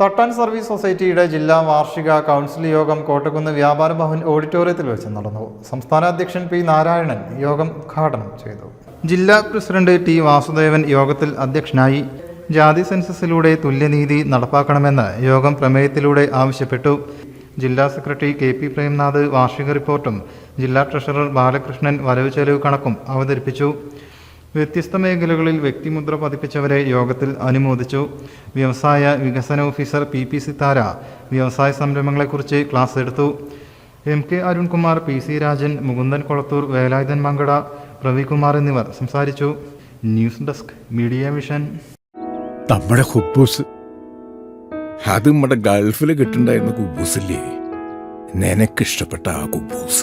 തട്ടാൻ സർവീസ് സൊസൈറ്റിയുടെ ജില്ലാ വാർഷിക കൗൺസിൽ യോഗം കോട്ടക്കുന്ന് വ്യാപാര ഭവൻ ഓഡിറ്റോറിയത്തിൽ വെച്ച് നടന്നു. സംസ്ഥാന അധ്യക്ഷൻ പി നാരായണൻ യോഗം ഉദ്ഘാടനം ചെയ്തു. ജില്ലാ പ്രസിഡന്റ് ടി വാസുദേവൻ യോഗത്തിൽ അധ്യക്ഷനായി. ജാതി സെൻസസിലൂടെ തുല്യനീതി നടപ്പാക്കണമെന്ന് യോഗം പ്രമേയത്തിലൂടെ ആവശ്യപ്പെട്ടു. ജില്ലാ സെക്രട്ടറി കെ പി പ്രേംനാഥ് വാർഷിക റിപ്പോർട്ടും ജില്ലാ ട്രഷറർ ബാലകൃഷ്ണൻ വരവ് ചെലവ് കണക്കും അവതരിപ്പിച്ചു. വ്യത്യസ്ത മേഖലകളിൽ വ്യക്തിമുദ്ര പതിപ്പിച്ചവരെ യോഗത്തിൽ അനുമോദിച്ചു. വ്യവസായ വികസന ഓഫീസർ പി പി സിത്താര വ്യവസായ സംരംഭങ്ങളെക്കുറിച്ച് ക്ലാസ് എടുത്തു. M K Arunkumar P C Rajan Mukundan Kolathur Velayudhan Mankada Ravikumar എന്നിവർ സംസാരിച്ചു. ന്യൂസ് ഡെസ്ക് മീഡിയ വിഷൻ നമ്മുടെ ഹുബൂസ്. അത് നമ്മുടെ ഗൾഫിൽ കിട്ടുണ്ടായിരുന്ന കുബൂസില്ലേ? നിനക്കിഷ്ടപ്പെട്ട ആ കുബൂസ്.